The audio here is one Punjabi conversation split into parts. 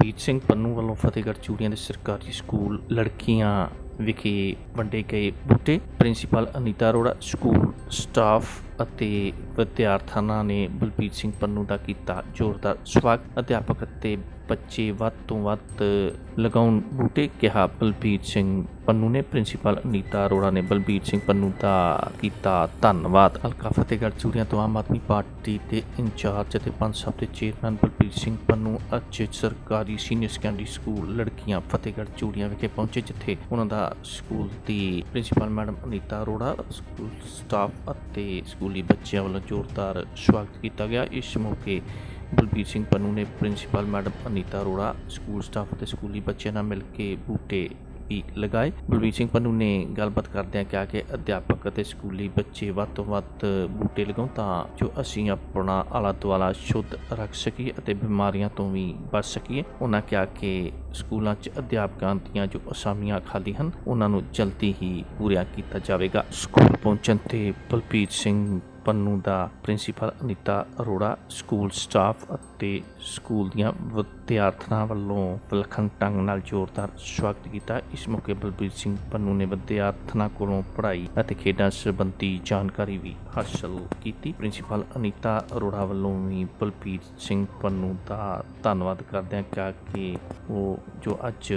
ਬਲਬੀਰ ਸਿੰਘ ਪੰਨੂ ਵੱਲੋਂ ਫਤਿਹਗੜ੍ਹ ਚੂੜੀਆਂ ਦੇ ਸਰਕਾਰੀ ਸਕੂਲ ਲੜਕੀਆਂ ਵਿਖੇ ਵੰਡੇ ਗਏ ਬੂਟੇ। Principal Anita Arora, school staff ਅਤੇ ਵਿਦਿਆਰਥਣਾਂ ਨੇ ਬਲਬੀਰ ਸਿੰਘ ਪੰਨੂ ਦਾ ਕੀਤਾ ਜ਼ੋਰਦਾਰ ਸਵਾਗਤ। ਅਧਿਆਪਕ ਅਤੇ ਬੱਚੇ ਵੱਧ ਤੋਂ ਵੱਧ ਲਗਾਉਣ ਬੂਟੇ ਕਿਹਾ ਬਲਬੀਰ ਸਿੰਘ ਪੰਨੂ ਨੇ। ਪ੍ਰਿੰਸੀਪਲ ਅਨੀਤਾ ਅਰੋੜਾ ਨੇ। ਬਲਬੀਰ ਸਿੰਘ ਪੰਨੂ ਦਾ ਕੀਤਾ ਧੰਨਵਾਦ। ਹਲਕਾ ਫਤਿਹਗੜ੍ਹ ਚੂੜੀਆਂ ਤੋਂ ਆਮ ਆਦਮੀ ਪਾਰਟੀ ਦੇ ਇੰਚਾਰਜ ਅਤੇ ਪੰਜ ਸਭ ਦੇ ਚੇਅਰਮੈਨ ਬਲਬੀਰ ਸਿੰਘ ਪੰਨੂ ਅੱਜ ਸਰਕਾਰੀ ਸੀਨੀਅਰ ਸੈਕੰਡਰੀ ਸਕੂਲ ਲੜਕੀਆਂ ਫਤਿਹਗੜ੍ਹ ਚੂੜੀਆਂ ਵਿਖੇ ਪਹੁੰਚੇ, ਜਿੱਥੇ ਉਹਨਾਂ ਦਾ ਸਕੂਲ ਦੀ principal madam Anita Arora, school staff ਅਤੇ ਸਕੂਲੀ ਬੱਚਿਆਂ ਵੱਲੋਂ ਜ਼ੋਰਦਾਰ ਸਵਾਗਤ ਕੀਤਾ ਗਿਆ। ਇਸ ਮੌਕੇ ਬਲਬੀਰ ਸਿੰਘ ਪੰਨੂ ਨੇ principal madam Anita Arora, school staff ਅਤੇ ਸਕੂਲੀ ਬੱਚਿਆਂ ਨਾਲ ਮਿਲ ਕੇ ਬੂਟੇ ਵੀ ਲਗਾਏ। ਬਲਬੀਰ ਸਿੰਘ ਪੰਨੂ ਨੇ ਗੱਲਬਾਤ ਕਰਦਿਆਂ ਕਿਹਾ ਕਿ ਅਧਿਆਪਕ ਅਤੇ ਸਕੂਲੀ ਬੱਚੇ ਵੱਧ ਤੋਂ ਵੱਧ ਬੂਟੇ ਲਗਾਉਣ ਤਾਂ ਜੋ ਅਸੀਂ ਆਪਣਾ ਆਲਾ ਦੁਆਲਾ ਸ਼ੁੱਧ ਰੱਖ ਸਕੀਏ ਅਤੇ ਬਿਮਾਰੀਆਂ ਤੋਂ ਵੀ ਬਚ ਸਕੀਏ। ਉਹਨਾਂ ਕਿਹਾ ਕਿ ਸਕੂਲਾਂ 'ਚ ਅਧਿਆਪਕਾਂ ਦੀਆਂ ਜੋ ਅਸਾਮੀਆਂ ਖਾਲੀ ਹਨ ਉਹਨਾਂ ਨੂੰ ਜਲਦੀ ਹੀ ਪੂਰੀਆਂ ਕੀਤਾ ਜਾਵੇਗਾ। ਸਕੂਲ ਪਹੁੰਚਣ ਤੇ ਬਲਬੀਰ ਸਿੰਘ ਪੰਨੂ ਦਾ principal Anita Arora, school staff ਅਤੇ ਸਕੂਲ ਦੀਆਂ ਵਿਦਿਆਰਥਣਾਂ ਵੱਲੋਂ ਵਿਲੱਖਣ ਢੰਗ ਨਾਲ ਜ਼ੋਰਦਾਰ ਸਵਾਗਤ ਕੀਤਾ। ਇਸ ਮੌਕੇ ਬਲਬੀਰ ਸਿੰਘ ਪੰਨੂ ਨੇ ਵਿਦਿਆਰਥਣਾਂ ਕੋਲੋਂ ਪੜ੍ਹਾਈ ਅਤੇ ਖੇਡਾਂ ਸੰਬੰਧੀ ਜਾਣਕਾਰੀ ਵੀ ਹਾਸਲ ਕੀਤੀ। ਪ੍ਰਿੰਸੀਪਲ ਅਨੀਤਾ ਅਰੋੜਾ ਵੱਲੋਂ ਵੀ ਬਲਬੀਰ ਸਿੰਘ ਪੰਨੂ ਦਾ ਧੰਨਵਾਦ ਕਰਦਿਆਂ ਕਿਹਾ ਕਿ ਉਹ ਜੋ ਅੱਜ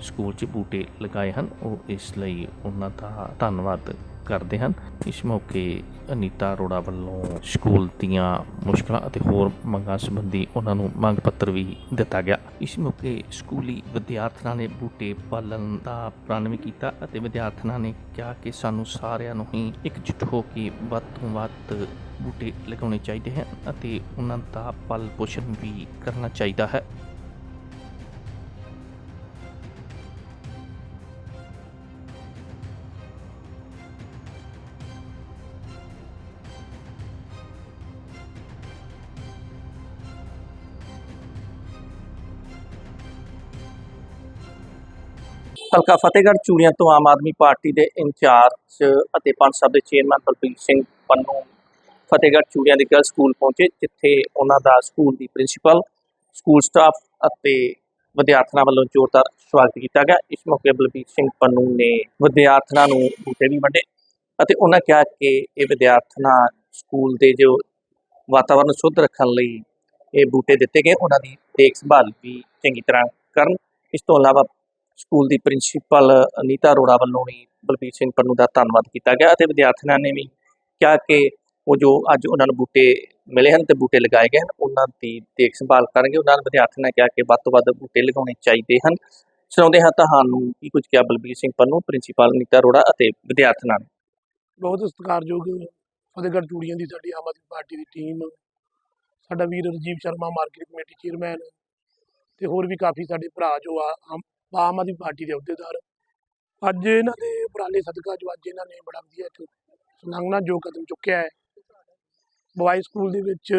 ਸਕੂਲ 'ਚ ਬੂਟੇ ਲਗਾਏ ਹਨ, ਉਹ ਇਸ ਲਈ ਉਹਨਾਂ ਦਾ ਧੰਨਵਾਦ ਕਰਦੇ ਹਨ। ਇਸ ਮੌਕੇ ਅਨੀਤਾ ਅਰੋੜਾ ਵੱਲੋਂ ਸਕੂਲ ਦੀਆਂ ਮੁਸ਼ਕਲਾਂ ਅਤੇ ਹੋਰ ਮੰਗਾਂ ਸੰਬੰਧੀ ਉਹਨਾਂ ਨੂੰ ਮੰਗ ਪੱਤਰ ਵੀ ਦਿੱਤਾ ਗਿਆ। ਇਸ ਮੌਕੇ ਸਕੂਲੀ ਵਿਦਿਆਰਥਣਾਂ ਨੇ ਬੂਟੇ ਪਾਲਣ ਦਾ ਪ੍ਰਣ ਵੀ ਕੀਤਾ ਅਤੇ ਵਿਦਿਆਰਥਣਾਂ ਨੇ ਕਿਹਾ ਕਿ ਸਾਨੂੰ ਸਾਰਿਆਂ ਨੂੰ ਹੀ ਇਕਜੁੱਟ ਹੋ ਕੇ ਵੱਧ ਤੋਂ ਵੱਧ ਬੂਟੇ ਲਗਾਉਣੇ ਚਾਹੀਦੇ ਹਨ ਅਤੇ ਉਹਨਾਂ ਦਾ ਪਾਲਣ ਪੋਸ਼ਣ ਵੀ ਕਰਨਾ ਚਾਹੀਦਾ ਹੈ। ਹਲਕਾ ਫਤਿਹਗੜ੍ਹ ਚੂੜੀਆਂ ਤੋਂ ਆਮ ਆਦਮੀ ਪਾਰਟੀ ਦੇ ਇੰਚਾਰਜ ਅਤੇ ਪੰਜ ਸਭ ਦੇ ਚੇਅਰਮੈਨ ਬਲਬੀਰ ਸਿੰਘ ਪੰਨੂ ਫਤਿਹਗੜ੍ਹ ਚੂੜੀਆਂ ਦੇ ਗਰਲ ਸਕੂਲ ਪਹੁੰਚੇ, ਜਿੱਥੇ ਉਹਨਾਂ ਦਾ ਸਕੂਲ ਦੀ ਪ੍ਰਿੰਸੀਪਲ ਸਕੂਲ ਸਟਾਫ ਅਤੇ ਵਿਦਿਆਰਥਣਾਂ ਵੱਲੋਂ ਜ਼ੋਰਦਾਰ ਸਵਾਗਤ ਕੀਤਾ ਗਿਆ। ਇਸ ਮੌਕੇ ਬਲਬੀਰ ਸਿੰਘ ਪੰਨੂ ਨੇ ਵਿਦਿਆਰਥਣਾਂ ਨੂੰ ਬੂਟੇ ਵੀ ਵੰਡੇ ਅਤੇ ਉਹਨਾਂ ਕਿਹਾ ਕਿ ਇਹ ਵਿਦਿਆਰਥਣਾਂ ਸਕੂਲ ਦੇ ਜੋ ਵਾਤਾਵਰਣ ਸ਼ੁੱਧ ਰੱਖਣ ਲਈ ਇਹ ਬੂਟੇ ਦਿੱਤੇ ਗਏ, ਉਹਨਾਂ ਦੀ ਦੇਖ ਸੰਭਾਲ ਵੀ ਚੰਗੀ ਤਰ੍ਹਾਂ ਕਰਨ। ਇਸ ਤੋਂ ਇਲਾਵਾ ਸਕੂਲ ਦੀ ਪ੍ਰਿੰਸੀਪਲ ਅਨੀਤਾ ਅਰੋੜਾ ਵੱਲੋਂ ਵੀ ਬਲਬੀਰ ਸਿੰਘ ਪੰਨੂ ਦਾ ਧੰਨਵਾਦ ਕੀਤਾ ਗਿਆ ਅਤੇ ਵਿਦਿਆਰਥੀਆਂ ਨੇ ਵੀ ਕਿਹਾ ਕਿ ਉਹ ਜੋ ਅੱਜ ਉਹਨਾਂ ਨੂੰ ਬੂਟੇ ਮਿਲੇ ਹਨ ਤੇ ਬੂਟੇ ਲਗਾਏ ਗਏ ਹਨ, ਉਹਨਾਂ ਦੀ ਦੇਖ ਸੰਭਾਲ ਕਰਨਗੇ। ਉਹਨਾਂ ਨੇ ਵਿਦਿਆਰਥੀਆਂ ਨੇ ਕਿਹਾ ਕਿ ਵੱਧ ਤੋਂ ਵੱਧ ਬੂਟੇ ਲਗਾਉਣੇ ਚਾਹੀਦੇ ਹਨ। ਸੁਣਾਉਂਦੇ ਹਾਂ ਤੁਹਾਨੂੰ ਕੀ ਕੁਝ ਕਿਹਾ ਬਲਬੀਰ ਸਿੰਘ ਪੰਨੂ, ਪ੍ਰਿੰਸੀਪਲ ਅਨੀਤਾ ਅਰੋੜਾ ਅਤੇ ਵਿਦਿਆਰਥੀਆਂ ਨੇ। ਬਹੁਤ ਸਤਿਕਾਰਯੋਗ ਫਤਿਹਗੜ੍ਹ ਚੂੜੀਆਂ ਦੀ ਸਾਡੀ ਆਮ ਆਦਮੀ ਪਾਰਟੀ ਦੀ ਟੀਮ, ਸਾਡਾ ਵੀਰ Rajiv Sharma, market committee chairman ਤੇ ਹੋਰ ਵੀ ਕਾਫੀ ਸਾਡੇ ਭਰਾ ਜੋ ਆ ਆਮ ਆਦਮੀ ਪਾਰਟੀ ਦੇ ਅਹੁਦੇਦਾਰ। ਅੱਜ ਇਹਨਾਂ ਦੇ ਉਪਰਾਲੇ ਸਦਕਾ ਜੋ ਅੱਜ ਇਹਨਾਂ ਨੇ ਬੜਾ ਵਧੀਆ ਇੱਕ ਸੁਲੰਘਣਾ ਜੋ ਕਦਮ ਚੁੱਕਿਆ ਹੈ। ਬੁਆਏ ਸਕੂਲ ਦੇ ਵਿੱਚ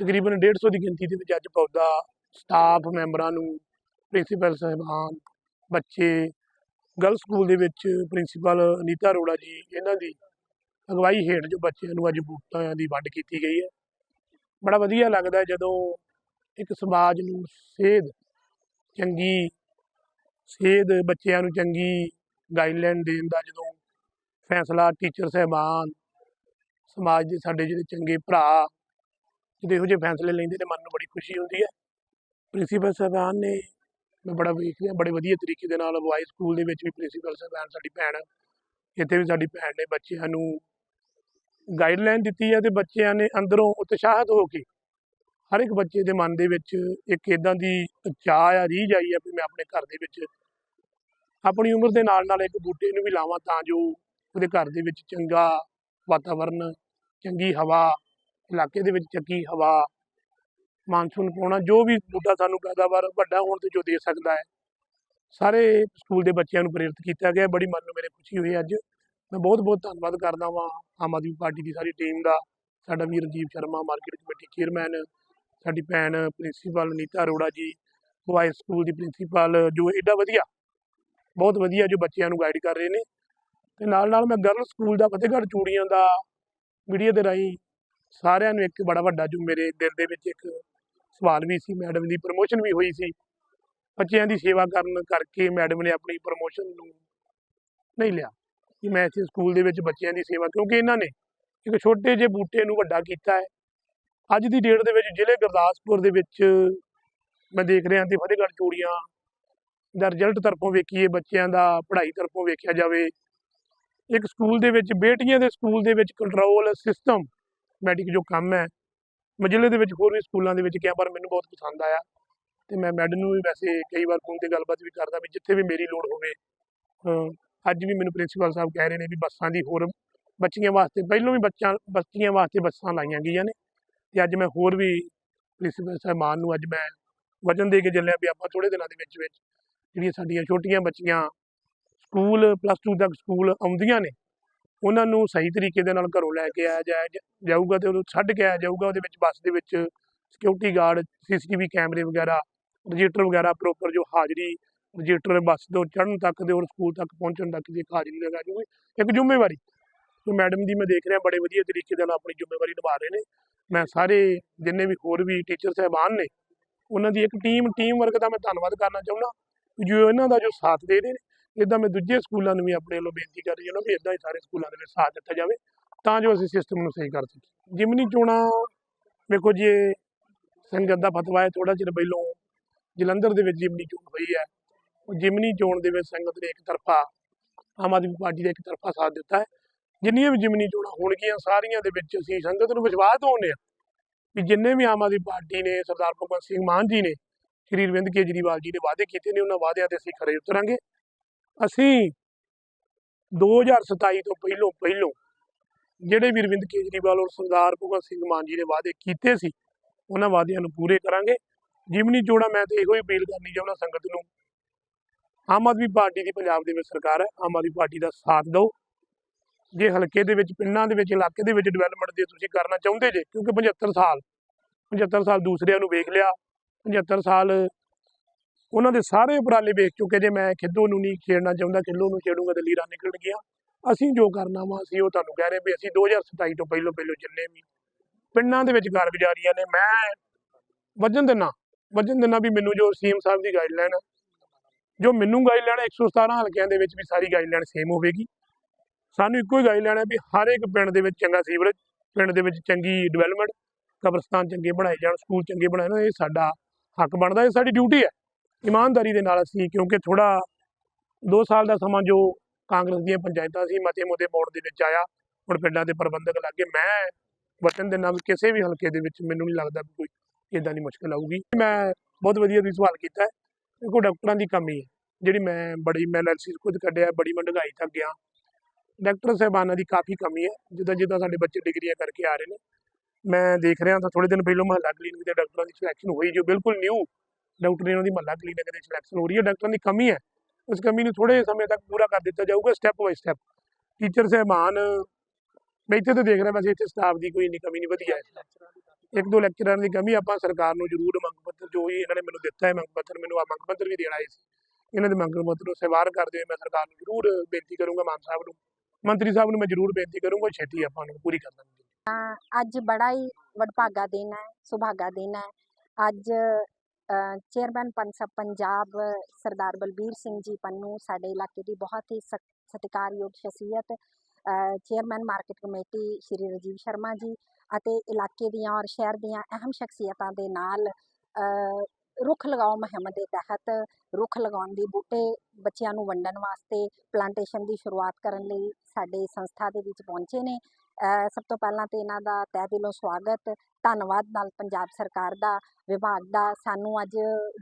ਤਕਰੀਬਨ 150 ਦੀ ਗਿਣਤੀ ਦੇ ਵਿੱਚ ਅੱਜ ਪੌਦਾ ਸਟਾਫ ਮੈਂਬਰਾਂ ਨੂੰ, ਪ੍ਰਿੰਸੀਪਲ ਸਾਹਿਬਾਨ, ਬੱਚੇ ਗਰਲ ਸਕੂਲ ਦੇ ਵਿੱਚ ਪ੍ਰਿੰਸੀਪਲ ਅਨੀਤਾ ਅਰੋੜਾ ਜੀ, ਇਹਨਾਂ ਦੀ ਅਗਵਾਈ ਹੇਠ ਜੋ ਬੱਚਿਆਂ ਨੂੰ ਅੱਜ ਬੂਟਾਂ ਦੀ ਵੰਡ ਕੀਤੀ ਗਈ ਹੈ। ਬੜਾ ਵਧੀਆ ਲੱਗਦਾ ਜਦੋਂ ਇੱਕ ਸਮਾਜ ਨੂੰ ਸੇਧ, ਚੰਗੀ ਸੇਧ ਬੱਚਿਆਂ ਨੂੰ ਚੰਗੀ ਗਾਈਡਲਾਈਨ ਦੇਣ ਦਾ ਜਦੋਂ ਫੈਸਲਾ ਟੀਚਰ ਸਹਿਬਾਨ, ਸਮਾਜ ਦੇ ਸਾਡੇ ਜਿਹੜੇ ਚੰਗੇ ਭਰਾ ਜਦੋਂ ਇਹੋ ਜਿਹੇ ਫੈਸਲੇ ਲੈਂਦੇ ਤੇ ਮਨ ਨੂੰ ਬੜੀ ਖੁਸ਼ੀ ਹੁੰਦੀ ਹੈ। ਪ੍ਰਿੰਸੀਪਲ ਸਾਹਿਬਾਨ ਨੇ ਮੈਂ ਬੜਾ ਵੇਖ ਲਿਆ ਬੜੇ ਵਧੀਆ ਤਰੀਕੇ ਦੇ ਨਾਲ ਬੁਆਏ ਸਕੂਲ ਦੇ ਵਿੱਚ ਵੀ ਪ੍ਰਿੰਸੀਪਲ ਸਾਹਿਬਾਨ ਸਾਡੀ ਭੈਣ, ਇੱਥੇ ਵੀ ਸਾਡੀ ਭੈਣ ਨੇ ਬੱਚਿਆਂ ਨੂੰ ਗਾਈਡਲਾਈਨ ਦਿੱਤੀ ਹੈ ਤੇ ਬੱਚਿਆਂ ਨੇ ਅੰਦਰੋਂ ਉਤਸ਼ਾਹਿਤ ਹੋ ਕੇ ਹਰ ਇੱਕ ਬੱਚੇ ਦੇ ਮਨ ਦੇ ਵਿੱਚ ਇੱਕ ਇਦਾਂ ਦੀ ਚਾਹ ਆ ਰੀਝ ਆਈ ਆ ਵੀ ਮੈਂ ਆਪਣੇ ਘਰ ਦੇ ਵਿੱਚ ਆਪਣੀ ਉਮਰ ਦੇ ਨਾਲ ਨਾਲ ਇੱਕ ਬੂਟੇ ਨੂੰ ਵੀ ਲਾਵਾਂ ਤਾਂ ਜੋ ਉਹਦੇ ਘਰ ਦੇ ਵਿੱਚ ਚੰਗਾ ਵਾਤਾਵਰਨ, ਚੰਗੀ ਹਵਾ, ਇਲਾਕੇ ਦੇ ਵਿੱਚ ਚੰਗੀ ਹਵਾ, ਮਾਨਸੂਨ ਪਾਉਣਾ, ਜੋ ਵੀ ਬੂਟਾ ਸਾਨੂੰ ਪੈਦਾਵਾਰ ਵੱਡਾ ਹੋਣ ਤੇ ਜੋ ਦੇ ਸਕਦਾ ਹੈ। ਸਾਰੇ ਸਕੂਲ ਦੇ ਬੱਚਿਆਂ ਨੂੰ ਪ੍ਰੇਰਿਤ ਕੀਤਾ ਗਿਆ, ਬੜੀ ਮਨ ਨੂੰ ਮੇਰੇ ਖੁਸ਼ੀ ਹੋਈ ਅੱਜ। ਮੈਂ ਬਹੁਤ ਬਹੁਤ ਧੰਨਵਾਦ ਕਰਦਾ ਵਾਂ ਆਮ ਆਦਮੀ ਪਾਰਟੀ ਦੀ ਸਾਰੀ ਟੀਮ ਦਾ, ਸਾਡਾ ਵੀਰ Rajiv Sharma, market committee chairman ਸਾਡੀ ਭੈਣ principal Neeta Arora ji boy school ਦੀ ਪ੍ਰਿੰਸੀਪਲ ਜੋ ਐਡਾ ਵਧੀਆ, ਬਹੁਤ ਵਧੀਆ ਜੋ ਬੱਚਿਆਂ ਨੂੰ ਗਾਈਡ ਕਰ ਰਹੇ ਨੇ। ਤੇ ਨਾਲ ਨਾਲ ਮੈਂ ਗਰਲ ਸਕੂਲ ਦਾ ਫਤਿਹਗੜ੍ਹ ਚੂੜੀਆਂ ਦਾ ਮੀਡੀਆ ਦੇ ਰਾਹੀਂ ਸਾਰਿਆਂ ਨੂੰ ਇੱਕ ਬੜਾ ਵੱਡਾ ਜੋ ਮੇਰੇ ਦਿਲ ਦੇ ਵਿੱਚ ਇੱਕ ਸਵਾਲ ਵੀ ਸੀ ਮੈਡਮ ਦੀ ਪ੍ਰਮੋਸ਼ਨ ਵੀ ਹੋਈ ਸੀ। ਬੱਚਿਆਂ ਦੀ ਸੇਵਾ ਕਰਨ ਕਰਕੇ ਮੈਡਮ ਨੇ ਆਪਣੀ ਪ੍ਰਮੋਸ਼ਨ ਨੂੰ ਨਹੀਂ ਲਿਆ ਕਿ ਮੈਂ ਇੱਥੇ ਸਕੂਲ ਦੇ ਵਿੱਚ ਬੱਚਿਆਂ ਦੀ ਸੇਵਾ, ਕਿਉਂਕਿ ਇਹਨਾਂ ਨੇ ਇੱਕ ਛੋਟੇ ਜਿਹੇ ਬੂਟੇ ਨੂੰ ਵੱਡਾ ਕੀਤਾ ਹੈ। ਅੱਜ ਦੀ ਡੇਟ ਦੇ ਵਿੱਚ ਜ਼ਿਲ੍ਹੇ ਗੁਰਦਾਸਪੁਰ ਦੇ ਵਿੱਚ ਮੈਂ ਦੇਖ ਰਿਹਾ ਤੇ ਫਤਿਹਗੜ੍ਹ ਚੂੜੀਆਂ ਦਾ ਰਿਜ਼ਲਟ ਤਰਫੋਂ ਵੇਖੀਏ, ਬੱਚਿਆਂ ਦਾ ਪੜ੍ਹਾਈ ਤਰਫੋਂ ਵੇਖਿਆ ਜਾਵੇ, ਇੱਕ ਸਕੂਲ ਦੇ ਵਿੱਚ ਬੇਟੀਆਂ ਦੇ ਸਕੂਲ ਦੇ ਵਿੱਚ ਕੰਟਰੋਲ ਸਿਸਟਮ ਮੈਡੀਕ ਜੋ ਕੰਮ ਹੈ, ਮੈਂ ਜ਼ਿਲ੍ਹੇ ਦੇ ਵਿੱਚ ਹੋਰ ਵੀ ਸਕੂਲਾਂ ਦੇ ਵਿੱਚ ਗਿਆ, ਪਰ ਮੈਨੂੰ ਬਹੁਤ ਪਸੰਦ ਆਇਆ ਤੇ ਮੈਂ ਮੈਡਮ ਨੂੰ ਵੀ ਵੈਸੇ ਕਈ ਵਾਰ ਫੋਨ ਤੇ ਗੱਲਬਾਤ ਵੀ ਕਰਦਾ ਵੀ ਜਿੱਥੇ ਵੀ ਮੇਰੀ ਲੋੜ ਹੋਵੇ ਅੱਜ ਵੀ ਮੈਨੂੰ ਪ੍ਰਿੰਸੀਪਲ ਸਾਹਿਬ ਕਹਿ ਰਹੇ ਨੇ ਵੀ ਬੱਸਾਂ ਦੀ ਹੋਰ ਬੱਚੀਆਂ ਵਾਸਤੇ, ਪਹਿਲਾਂ ਵੀ ਬੱਚਾ, ਬੱਚੀਆਂ ਵਾਸਤੇ ਬੱਸਾਂ ਲਾਈਆਂ ਗਈਆਂ ਨੇ ਤੇ ਅੱਜ ਮੈਂ ਹੋਰ ਵੀ ਪ੍ਰਿੰਸੀਪਲ ਸਾਹਿਬਾਨ ਨੂੰ ਅੱਜ ਮੈਂ ਵਜਨ ਦੇ ਕੇ ਚੱਲਿਆ ਵੀ ਆਪਾਂ ਥੋੜੇ ਦਿਨਾਂ ਦੇ ਵਿੱਚ ਵਿੱਚ ਜਿਹੜੀਆਂ ਸਾਡੀਆਂ ਛੋਟੀਆਂ ਬੱਚੀਆਂ ਸਕੂਲ ਪਲੱਸ 2 ਤੱਕ ਸਕੂਲ ਆਉਂਦੀਆਂ ਨੇ, ਉਹਨਾਂ ਨੂੰ ਸਹੀ ਤਰੀਕੇ ਦੇ ਨਾਲ ਘਰੋਂ ਲੈ ਕੇ ਆਇਆ ਜਾਇਆ ਜਾਊਗਾ ਤੇ ਉਹਨੂੰ ਛੱਡ ਕੇ ਆਇਆ ਜਾਊਗਾ, ਉਹਦੇ ਵਿੱਚ ਬੱਸ ਦੇ ਵਿੱਚ ਸਿਕਿਉਰਿਟੀ ਗਾਰਡ ਸੀਸੀਟੀਵੀ ਕੈਮਰੇ ਵਗੈਰਾ, ਰਜਿਸਟਰ ਵਗੈਰਾ ਪ੍ਰੋਪਰ ਜੋ ਹਾਜ਼ਰੀ ਰਜਿਸਟਰ ਬੱਸ ਤੋਂ ਚੜ੍ਹਨ ਤੱਕ ਦੇ ਔਰ ਸਕੂਲ ਤੱਕ ਪਹੁੰਚਣ ਤੱਕ ਦੀ ਇੱਕ ਹਾਜ਼ਰੀ ਲਗਾ ਜੂਗੀ ਇੱਕ ਜ਼ਿੰਮੇਵਾਰੀ। ਤੇ ਮੈਡਮ ਦੀ ਮੈਂ ਦੇਖ ਰਿਹਾ ਬੜੇ ਵਧੀਆ ਤਰੀਕੇ ਦੇ ਨਾਲ ਆਪਣੀ ਜ਼ਿੰਮੇਵਾਰੀ ਨਿਭਾ ਰਹੇ ਨੇ। ਮੈਂ ਸਾਰੇ ਜਿੰਨੇ ਵੀ ਹੋਰ ਵੀ ਟੀਚਰ ਸਾਹਿਬਾਨ ਨੇ, ਉਹਨਾਂ ਦੀ ਇੱਕ ਟੀਮ ਟੀਮ ਵਰਕ ਦਾ ਮੈਂ ਧੰਨਵਾਦ ਕਰਨਾ ਚਾਹੁੰਦਾ ਜੋ ਇਹਨਾਂ ਦਾ ਜੋ ਸਾਥ ਦੇ ਰਹੇ ਨੇ ਇਦਾਂ ਮੈਂ ਦੂਜੇ ਸਕੂਲਾਂ ਨੂੰ ਵੀ ਆਪਣੇ ਵੱਲੋਂ ਬੇਨਤੀ ਕਰ ਰਹੀ ਹਾਂ ਵੀ ਇਦਾਂ ਹੀ ਸਾਰੇ ਸਕੂਲਾਂ ਦੇ ਵਿੱਚ ਸਾਥ ਦਿੱਤਾ ਜਾਵੇ ਤਾਂ ਜੋ ਅਸੀਂ ਸਿਸਟਮ ਨੂੰ ਸਹੀ ਕਰ ਸਕੀਏ। ਜਿਮਨੀ ਚੋਣਾਂ, ਵੇਖੋ ਜੀ ਸੰਗਤ ਦਾ ਫਤਵਾ ਹੈ ਥੋੜਾ ਚਿਰ ਪਹਿਲੋਂ ਜਲੰਧਰ ਦੇ ਵਿੱਚ ਜਿਮਨੀ ਚੋਣ ਹੋਈ ਹੈ। ਉਹ ਜਿਮਨੀ ਚੋਣ ਦੇ ਵਿੱਚ ਸੰਗਤ ਨੇ ਇੱਕ ਤਰਫਾ ਆਮ ਆਦਮੀ ਪਾਰਟੀ ਦਾ ਇੱਕ ਤਰਫਾ ਸਾਥ ਦਿੱਤਾ ਹੈ। ਜਿੰਨੀਆਂ ਵੀ ਜਿਮਨੀ ਚੋਣਾਂ ਹੋਣਗੀਆਂ, ਸਾਰੀਆਂ ਦੇ ਵਿੱਚ ਅਸੀਂ ਸੰਗਤ ਨੂੰ ਵਿਸ਼ਵਾਸ ਦਿਵਾਉਂਦੇ ਹਾਂ ਵੀ ਜਿੰਨੇ ਵੀ ਆਮ ਆਦਮੀ ਪਾਰਟੀ ਨੇ, ਸਰਦਾਰ ਭਗਵੰਤ ਸਿੰਘ ਮਾਨ ਜੀ ਨੇ, ਸ਼੍ਰੀ ਅਰਵਿੰਦ ਕੇਜਰੀਵਾਲ ਜੀ ਨੇ ਵਾਅਦੇ ਕੀਤੇ ਨੇ, ਉਹਨਾਂ ਵਾਅਦਿਆਂ ਤੇ ਅਸੀਂ ਖਰੇ ਉਤਰਾਂਗੇ। ਅਸੀਂ 2027 ਤੋਂ ਪਹਿਲੋਂ ਪਹਿਲੋਂ ਜਿਹੜੇ ਵੀ ਅਰਵਿੰਦ ਕੇਜਰੀਵਾਲ ਔਰ ਸਰਦਾਰ ਭਗਵੰਤ ਸਿੰਘ ਮਾਨ ਜੀ ਨੇ ਵਾਅਦੇ ਕੀਤੇ ਸੀ, ਉਹਨਾਂ ਵਾਅਦਿਆਂ ਨੂੰ ਪੂਰੇ ਕਰਾਂਗੇ। ਜਿਮਨੀ ਚੋਣਾਂ ਮੈਂ ਤੇ ਇਹੋ ਹੀ ਅਪੀਲ ਕਰਨੀ ਚਾਹੁੰਦਾ ਸੰਗਤ ਨੂੰ, ਆਮ ਆਦਮੀ ਪਾਰਟੀ ਦੀ ਪੰਜਾਬ ਦੇ ਵਿੱਚ ਸਰਕਾਰ ਹੈ, ਆਮ ਆਦਮੀ ਪਾਰਟੀ ਦਾ ਸਾਥ ਦਿਓ। ਜੇ ਹਲਕੇ ਦੇ ਵਿੱਚ, ਪਿੰਡਾਂ ਦੇ ਵਿੱਚ, ਇਲਾਕੇ ਦੇ ਵਿੱਚ ਡਿਵੈਲਪਮੈਂਟ ਜੇ ਤੁਸੀਂ ਕਰਨਾ ਚਾਹੁੰਦੇ ਜੇ, ਕਿਉਂਕਿ 75 ਸਾਲ 75 ਸਾਲ ਦੂਸਰਿਆਂ ਨੂੰ ਵੇਖ ਲਿਆ 75 ਸਾਲ ਉਹਨਾਂ ਦੇ ਸਾਰੇ ਉਪਰਾਲੇ ਵੇਖ ਚੁੱਕੇ ਜੇ, ਮੈਂ ਖਿੱਦੋ ਨੂੰ ਨਹੀਂ ਛੇੜਨਾ ਚਾਹੁੰਦਾ ਕਿੱਲੋ ਨੂੰ ਛੇੜੂਗਾ ਤੇ ਲੀਰਾ ਨਿਕਲ ਗਿਆ ਅਸੀਂ ਜੋ ਕਰਨਾ ਵਾ, ਅਸੀਂ ਉਹ ਤੁਹਾਨੂੰ ਕਹਿ ਰਹੇ ਵੀ ਅਸੀਂ 2027 ਤੋਂ ਪਹਿਲੋਂ ਪਹਿਲੋਂ ਜਿੰਨੇ ਵੀ ਪਿੰਡਾਂ ਦੇ ਵਿੱਚ ਕਾਰਗੁਜ਼ਾਰੀਆਂ ਨੇ, ਮੈਂ ਵਜਨ ਦਿਨਾ ਵਜਨ ਦਿਨਾ ਵੀ ਮੈਨੂੰ ਜੋ ਸੀਐਮ ਸਾਹਿਬ ਦੀ ਗਾਈਡਲਾਈਨ ਜੋ ਮੈਨੂੰ ਗਾਈਡਲਾਈਨ 117 ਹਲਕਿਆਂ ਦੇ ਵਿੱਚ ਵੀ ਸਾਰੀ ਗਾਈਡਲਾਈਨ ਸੇਮ ਹੋਵੇਗੀ। ਸਾਨੂੰ ਇੱਕੋ ਹੀ ਗਾਈਡਲਾਈਨ ਲੈਣਾ ਵੀ ਹਰ ਇੱਕ ਪਿੰਡ ਦੇ ਵਿੱਚ ਚੰਗਾ ਸੀਵਰੇਜ, ਪਿੰਡ ਦੇ ਵਿੱਚ ਚੰਗੀ ਡਿਵੈਲਪਮੈਂਟ ਕਬਰਸਤਾਨ ਚੰਗੇ ਬਣਾਏ ਜਾਣ, ਸਕੂਲ ਚੰਗੇ ਬਣਾਏ ਜਾਣ, ਇਹ ਸਾਡਾ ਹੱਕ ਬਣਦਾ, ਇਹ ਸਾਡੀ ਡਿਊਟੀ ਹੈ। ਇਮਾਨਦਾਰੀ ਦੇ ਨਾਲ ਅਸੀਂ, ਕਿਉਂਕਿ ਥੋੜਾ 2 ਸਾਲ ਦਾ ਸਮਾਂ ਜੋ ਕਾਂਗਰਸ ਦੀਆਂ ਪੰਚਾਇਤਾਂ ਸੀ, ਮਤੇ ਮੁਦੇ ਪਾਉਣ ਦੇ ਵਿੱਚ ਆਇਆ, ਹੁਣ ਪਿੰਡਾਂ ਦੇ ਪ੍ਰਬੰਧਕ ਲੱਗੇ, ਮੈਂ ਵਚਨ ਦੇ ਨਾਲ ਕਿਸੇ ਵੀ ਹਲਕੇ ਦੇ ਵਿੱਚ ਮੈਨੂੰ ਨਹੀਂ ਲੱਗਦਾ ਵੀ ਕੋਈ ਇਦਾਂ ਦੀ ਮੁਸ਼ਕਲ ਆਊਗੀ। ਮੈਂ ਬਹੁਤ ਵਧੀਆ ਤੁਸੀਂ ਸਵਾਲ ਕੀਤਾ ਹੈ, ਦੇਖੋ ਡਾਕਟਰਾਂ ਦੀ ਕਮੀ ਹੈ, ਜਿਹੜੀ ਮੈਂ ਬੜੀ, ਮੈਂ ਐਨਾਲਿਸਿਸ ਖੁਦ ਕੱਢਿਆ, ਬੜੀ ਮੈਂ ਮਹਿੰਗਾਈ ਤੱਕ ਗਿਆ। ਡਾਕਟਰ ਸਾਹਿਬਾਨਾਂ ਦੀ ਕਾਫੀ ਕਮੀ ਹੈ, ਜਿੱਦਾਂ ਜਿੱਦਾਂ ਸਾਡੇ ਬੱਚੇ ਡਿਗਰੀਆਂ ਕਰਕੇ ਆ ਰਹੇ ਨੇ। ਮੈਂ ਦੇਖ ਰਿਹਾ ਤਾਂ ਥੋੜੇ ਦਿਨ ਪਹਿਲਾਂ ਮਹੱਲਾ ਕਲੀਨਿਕ ਦੇ ਡਾਕਟਰਾਂ ਦੀ ਸਿਲੈਕਸ਼ਨ ਹੋਈ, ਜੋ ਬਿਲਕੁਲ ਨਿਊ ਡਾਕਟਰ ਇਹਨਾਂ ਦੀ ਮਹੱਲਾ ਕਲੀਨਿਕ ਦੇ ਸਿਲੈਕਸ਼ਨ ਹੋ ਰਹੀ ਹੈ। ਡਾਕਟਰਾਂ ਦੀ ਕਮੀ ਹੈ। ਉਸ ਕਮੀ ਨੂੰ ਥੋੜੇ ਸਮੇਂ ਤੱਕ ਪੂਰਾ ਕਰ ਦਿੱਤਾ ਜਾਊਗਾ ਸਟੈਪ ਬਾਈ ਸਟੈਪ ਟੀਚਰ ਸਾਹਿਬਾਨ, ਮੈਂ ਇੱਥੇ ਤਾਂ ਦੇਖ ਰਿਹਾ, ਵੈਸੇ ਇੱਥੇ ਸਟਾਫ ਦੀ ਕੋਈ ਇੰਨੀ ਕਮੀ ਨਹੀਂ ਵਧੀਆ ਹੈ। ਇੱਕ ਦੋ ਲੈਕਚਰਾਂ ਦੀ ਕਮੀ ਆਪਾਂ ਸਰਕਾਰ ਨੂੰ ਜ਼ਰੂਰ ਮੰਗ ਪੱਤਰ, ਜੋ ਹੀ ਇਹਨਾਂ ਨੇ ਮੈਨੂੰ ਦਿੱਤਾ ਹੈ, ਮੰਗ ਪੱਤਰ, ਮੈਨੂੰ ਆ ਮੰਗ ਪੱਤਰ ਵੀ ਦੇਣਾ ਹੈ। ਇਹਨਾਂ ਦੇ ਮੰਗ ਪੱਤਰ ਨੂੰ ਸਵਾਰ ਕਰਦੇ ਹੋਏ ਮੈਂ ਸਰਕਾਰ ਨੂੰ ਜ਼ਰੂਰ ਬੇਨਤੀ ਕਰੂੰਗਾ, ਮਾਨ ਸਾਹਿਬ ਨੂੰ। ਮੰਤਰੀ ਸਾਹਿਬ ਨੂੰ ਮੈਂ ਜ਼ਰੂਰ ਬੇਨਤੀ ਕਰੂੰਗਾ, ਛੇਤੀ ਆਪਾਂ ਨੂੰ ਪੂਰੀ ਕਰ ਦਾਂਗੇ ਅੱਜ ਬੜਾ ਹੀ ਵਡਭਾਗਾ ਦਿਨ ਹੈ, ਸੁਭਾਗਾ ਦਿਨ ਹੈ। ਅੱਜ ਚੇਅਰਮੈਨ ਪੰਸਬ ਪੰਜਾਬ, ਸਰਦਾਰ ਬਲਬੀਰ ਸਿੰਘ ਜੀ ਪੰਨੂ ਸਾਡੇ ਇਲਾਕੇ ਦੀ ਬਹੁਤ ਹੀ ਸਤ- ਸਤਿਕਾਰਯੋਗ ਸ਼ਖਸੀਅਤ chairman market committee Shri Rajiv Sharma ji ਅਤੇ ਇਲਾਕੇ ਦੀਆਂ ਔਰ ਸ਼ਹਿਰ ਦੀਆਂ ਅਹਿਮ ਸ਼ਖਸੀਅਤਾਂ ਦੇ ਨਾਲ ਰੁੱਖ ਲਗਾਓ ਮੁਹਿੰਮ ਦੇ ਤਹਿਤ, ਰੁੱਖ ਲਗਾਉਣ ਦੀ ਬੂਟੇ ਬੱਚਿਆਂ ਨੂੰ ਵੰਡਣ ਵਾਸਤੇ ਪਲਾਂਟੇਸ਼ਨ ਦੀ ਸ਼ੁਰੂਆਤ ਕਰਨ ਲਈ ਸਾਡੇ ਸੰਸਥਾ ਦੇ ਵਿੱਚ ਪਹੁੰਚੇ ਨੇ। ਸਭ ਤੋਂ ਪਹਿਲਾਂ ਤੇ ਇਹਨਾਂ ਦਾ ਤਹਿ ਦਿਲੋਂ ਸਵਾਗਤ, ਧੰਨਵਾਦ ਨਾਲ ਪੰਜਾਬ ਸਰਕਾਰ ਦਾ, ਵਿਭਾਗ ਦਾ, ਸਾਨੂੰ ਅੱਜ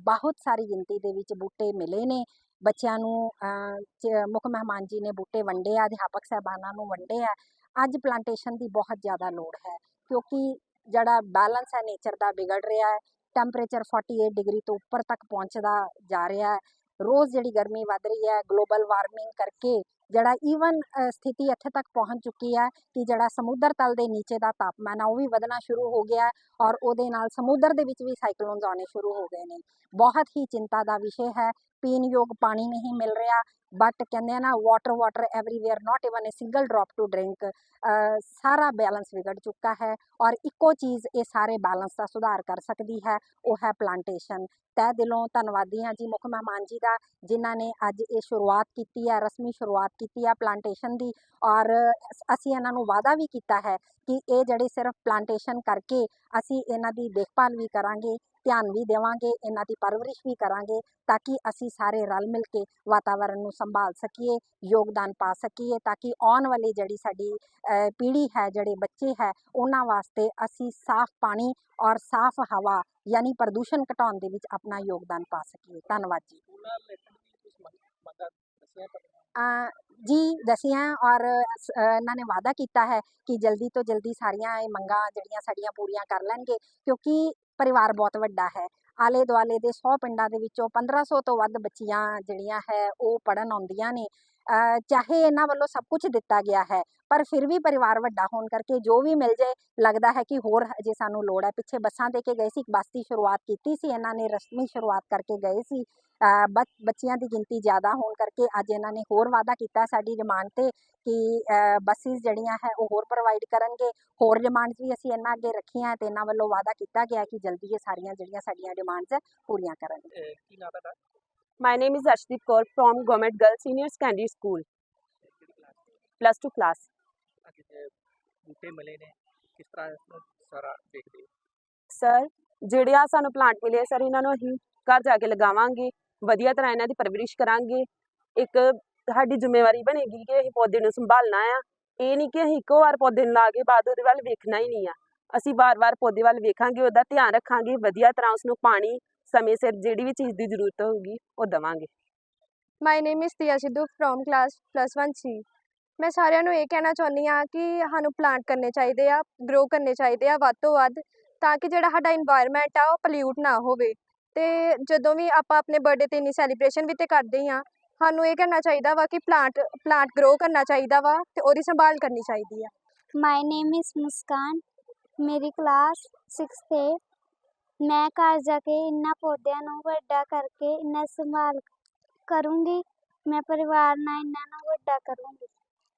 ਬਹੁਤ ਸਾਰੀ ਗਿਣਤੀ ਦੇ ਵਿੱਚ ਬੂਟੇ ਮਿਲੇ ਨੇ। ਬੱਚਿਆਂ ਨੂੰ ਮੁੱਖ ਮਹਿਮਾਨ ਜੀ ਨੇ ਬੂਟੇ ਵੰਡੇ ਆ, ਅਧਿਆਪਕ ਸਾਹਿਬਾਨਾਂ ਨੂੰ ਵੰਡੇ ਆ। ਅੱਜ ਪਲਾਂਟੇਸ਼ਨ ਦੀ ਬਹੁਤ ਜ਼ਿਆਦਾ ਲੋੜ ਹੈ ਕਿਉਂਕਿ ਜਿਹੜਾ ਬੈਲੈਂਸ ਹੈ ਨੇਚਰ ਦਾ ਵਿਗੜ ਰਿਹਾ ਹੈ। ਟੈਂਪਰੇਚਰ 48 ਡਿਗਰੀ ਤੋਂ ਉੱਪਰ ਤੱਕ ਪਹੁੰਚਦਾ ਜਾ ਰਿਹਾ ਹੈ। ਰੋਜ਼ ਜਿਹੜੀ ਗਰਮੀ ਵੱਧ ਰਹੀ ਹੈ ਗਲੋਬਲ ਵਾਰਮਿੰਗ ਕਰਕੇ ਜਿਹੜਾ ਈਵਨ ਸਥਿਤੀ ਇੱਥੇ ਤੱਕ ਪਹੁੰਚ ਚੁੱਕੀ ਹੈ ਕਿ ਜਿਹੜਾ ਸਮੁੰਦਰ ਤਲ ਦੇ ਨੀਚੇ ਦਾ ਤਾਪਮਾਨ ਆ, ਉਹ ਵੀ ਵਧਣਾ ਸ਼ੁਰੂ ਹੋ ਗਿਆ ਔਰ ਉਹਦੇ ਨਾਲ ਸਮੁੰਦਰ ਦੇ ਵਿੱਚ ਵੀ ਸਾਈਕਲੋਨਸ ਆਉਣੇ ਸ਼ੁਰੂ ਹੋ ਗਏ ਨੇ। ਬਹੁਤ ਹੀ ਚਿੰਤਾ ਦਾ ਵਿਸ਼ੇ ਹੈ। ਪੀਣ ਯੋਗ ਪਾਣੀ ਨਹੀਂ ਮਿਲ ਰਿਹਾ। ਬਟ ਕਹਿੰਦੇ ਆ ਨਾ water water everywhere not even a single drop to drink ਸਾਰਾ ਬੈਲੈਂਸ ਵਿਗੜ ਚੁੱਕਾ ਹੈ ਔਰ ਇੱਕੋ ਚੀਜ਼ ਇਹ ਸਾਰੇ ਬੈਲੈਂਸ ਦਾ ਸੁਧਾਰ ਕਰ ਸਕਦੀ ਹੈ, ਉਹ ਹੈ ਪਲਾਂਟੇਸ਼ਨ ਤਹਿ ਦਿਲੋਂ ਧੰਨਵਾਦੀ ਹਾਂ ਜੀ ਮੁੱਖ ਮਹਿਮਾਨ ਜੀ ਦਾ, ਜਿਨ੍ਹਾਂ ਨੇ ਅੱਜ ਇਹ ਸ਼ੁਰੂਆਤ ਕੀਤੀ ਹੈ, ਰਸਮੀ ਸ਼ੁਰੂਆਤ ਕੀਤੀ ਹੈ ਪਲਾਂਟੇਸ਼ਨ ਦੀ ਔਰ ਅਸੀਂ ਇਹਨਾਂ ਨੂੰ ਵਾਅਦਾ ਵੀ ਕੀਤਾ ਹੈ ਕਿ ਇਹ ਜਿਹੜੇ ਸਿਰਫ ਪਲਾਂਟੇਸ਼ਨ ਕਰਕੇ ਅਸੀਂ ਇਹਨਾਂ ਦੀ ਦੇਖਭਾਲ ਵੀ ਕਰਾਂਗੇ ਧਿਆਨ ਵੀ ਦੇਵਾਂਗੇ ਇਹਨਾਂ ਦੀ ਪਰਵਰਿਸ਼ ਵੀ ਕਰਾਂਗੇ ਤਾਂ ਕਿ ਅਸੀਂ ਸਾਰੇ ਰਲ ਮਿਲ ਕੇ ਵਾਤਾਵਰਣ ਨੂੰ ਸੰਭਾਲ ਸਕੀਏ ਯੋਗਦਾਨ ਪਾ ਸਕੀਏ ਤਾਂ ਕਿ ਆਉਣ ਵਾਲੀ ਜਿਹੜੀ ਸਾਡੀ ਪੀੜ੍ਹੀ ਹੈ ਜਿਹੜੇ ਬੱਚੇ ਹੈ ਉਹਨਾਂ ਵਾਸਤੇ ਅਸੀਂ ਸਾਫ਼ ਪਾਣੀ ਔਰ ਸਾਫ਼ ਹਵਾ ਯਾਨੀ ਪ੍ਰਦੂਸ਼ਣ ਘਟਾਉਣ ਦੇ ਵਿੱਚ ਆਪਣਾ ਯੋਗਦਾਨ ਪਾ ਸਕੀਏ। ਧੰਨਵਾਦ ਜੀ। ਜੀ ਦਸੀਆਂ ਔਰ ਇਹਨਾਂ ਨੇ ਵਾਅਦਾ ਕੀਤਾ ਹੈ ਕਿ ਜਲਦੀ ਤੋਂ ਜਲਦੀ ਸਾਰੀਆਂ ਇਹ ਮੰਗਾਂ ਜਿਹੜੀਆਂ ਸਾਡੀਆਂ ਪੂਰੀਆਂ ਕਰ ਲੈਣਗੇ ਕਿਉਂਕਿ ਪਰਿਵਾਰ ਬਹੁਤ ਵੱਡਾ ਹੈ। ਆਲੇ ਦੁਆਲੇ ਦੇ 100 ਪਿੰਡਾਂ ਦੇ ਵਿੱਚੋਂ 1500 ਤੋਂ ਵੱਧ ਬੱਚੀਆਂ ਜਿਹੜੀਆਂ ਹੈ, ਉਹ ਪੜਨ ਆਉਂਦੀਆਂ ਨੇ। ਚਾਹੇ ਇਹਨਾਂ ਵੱਲੋਂ ਸਭ ਕੁਝ ਦਿੱਤਾ ਗਿਆ ਹੈ ਪਰ ਫਿਰ ਵੀ ਪਰਿਵਾਰ ਵੱਡਾ ਹੋਣ ਕਰਕੇ ਜੋ ਵੀ ਮਿਲ ਜਾਏ ਲੱਗਦਾ ਹੈ ਕਿ ਹੋਰ ਅਜੇ ਸਾਨੂੰ ਲੋੜ ਹੈ ਪਿੱਛੇ ਬੱਸਾਂ ਦੇ ਕੇ ਗਏ ਸੀ ਬੱਸ ਦੀ ਸ਼ੁਰੂਆਤ ਕੀਤੀ ਸੀ ਇਹਨਾਂ ਨੇ ਰਸਮੀ ਸ਼ੁਰੂਆਤ ਕਰਕੇ ਗਏ ਸੀ ਬੱਚਿਆਂ ਦੀ ਗਿਣਤੀ ਜ਼ਿਆਦਾ ਹੋਣ ਕਰਕੇ ਅੱਜ ਇਹਨਾਂ ਨੇ ਹੋਰ ਵਾਅਦਾ ਕੀਤਾ ਸਾਡੀ ਡਿਮਾਂਡ ਤੇ ਕਿ ਬੱਸਿਸ ਜਿਹੜੀਆਂ ਹੈ ਉਹ ਹੋਰ ਪ੍ਰੋਵਾਈਡ ਕਰਨਗੇ ਹੋਰ ਡਿਮਾਂਡਸ ਵੀ ਅਸੀਂ ਇਹਨਾਂ ਅੱਗੇ ਰੱਖੀਆਂ ਤੇ ਇਹਨਾਂ ਵੱਲੋਂ ਵਾਅਦਾ ਕੀਤਾ ਗਿਆ ਕਿ ਜਲਦੀ ਇਹ ਸਾਰੀਆਂ ਜਿਹੜੀਆਂ ਸਾਡੀਆਂ ਡਿਮਾਂਡਸ ਹੈ ਪੂਰੀਆਂ ਕਰਨ ਕੀ ਨਾਮ ਤੁਹਾਡਾ My name is Ashdeep Kaur from Government Girls Senior Secondary School, plus two class. ਬੂਟੇ ਮਿਲੇ ਨੇ ਕਿਸ ਤਰ੍ਹਾਂ ਇਸ ਸਾਰਾ ਦੇਖਦੇ ਹੋ ਸਰ ਜਿਹੜੇ ਆ ਸਾਨੂੰ ਪਲਾਂਟ ਮਿਲੇ ਸਰ ਇਹਨਾਂ ਨੂੰ ਅਸੀਂ ਘਰ ਜਾ ਕੇ ਲਗਾਵਾਂਗੇ ਵਧੀਆ ਤਰ੍ਹਾਂ ਇਹਨਾਂ ਦੀ ਪਰਵਰਿਸ਼ ਕਰਾਂਗੇ। ਇੱਕ ਸਾਡੀ ਜ਼ਿੰਮੇਵਾਰੀ ਬਣੇਗੀ ਕਿ ਅਸੀਂ ਪੌਦੇ ਨੂੰ ਸੰਭਾਲਣਾ ਆ। ਇਹ ਨਹੀਂ ਕਿ ਅਸੀਂ ਇੱਕੋ ਵਾਰ ਪੌਦੇ ਨੂੰ ਲਾ ਕੇ ਬਾਅਦ ਉਹਦੇ ਵੱਲ ਵੇਖਣਾ ਹੀ ਨਹੀਂ ਆ। ਅਸੀਂ ਵਾਰ-ਵਾਰ ਪੌਦੇ ਵੱਲ ਵੇਖਾਂਗੇ ਉਹਦਾ ਧਿਆਨ ਰੱਖਾਂਗੇ ਵਧੀਆ ਤਰ੍ਹਾਂ ਉਸਨੂੰ ਪਾਣੀ ਸਮੇਂ ਸਿਰ ਜਿਹੜੀ ਵੀ ਚੀਜ਼ ਦੀ ਜ਼ਰੂਰਤ ਹੋਊਗੀ ਉਹ ਦਵਾਂਗੇ। My name is Tia Sidhu from class plus 1 C ਮੈਂ ਸਾਰਿਆਂ ਨੂੰ ਇਹ ਕਹਿਣਾ ਚਾਹੁੰਦੀ ਆ ਕਿ ਸਾਨੂੰ ਪਲਾਂਟ ਕਰਨੇ ਚਾਹੀਦੇ ਆ ਗਰੋ ਕਰਨੇ ਚਾਹੀਦੇ ਆ ਵੱਧ ਤੋਂ ਵੱਧ ਤਾਂ ਕਿ ਜਿਹੜਾ ਸਾਡਾ এনवायरमेंट ਆ ਉਹ ਪੋਲਿਊਟ ਨਾ ਹੋਵੇ। ਤੇ ਜਦੋਂ ਵੀ ਆਪਾਂ ਆਪਣੇ ਬਰਥਡੇ ਤੇ ਇਨੀ ਸੈਲੀਬ੍ਰੇਸ਼ਨ ਵੀ ਤੇ ਕਰਦੇ ਆ ਸਾਨੂੰ ਇਹ ਕਹਿਣਾ ਚਾਹੀਦਾ ਵਾ ਕਿ ਪਲਾਂਟ ਪਲਾਂਟ ਗਰੋ ਕਰਨਾ ਚਾਹੀਦਾ ਵਾ ਤੇ ਉਹਦੀ ਸੰਭਾਲ ਕਰਨੀ ਚਾਹੀਦੀ ਆ। ਮਾਈ ਨੇਮ ਇਜ਼ ਮੁਸਕਾਨ ਮੇਰੀ ਕਲਾਸ 6th ਹੈ ਮੈਂ ਘਰ ਜਾ ਕੇ ਇਹਨਾਂ ਪੌਦਿਆਂ ਨੂੰ ਵੱਡਾ ਕਰਕੇ ਇਹਨਾਂ ਸੰਭਾਲ ਕਰੂੰਗੀ, ਮੈਂ ਪਰਿਵਾਰ ਨਾਲ ਇਹਨਾਂ ਨੂੰ ਵੱਡਾ ਕਰੂੰਗੀ।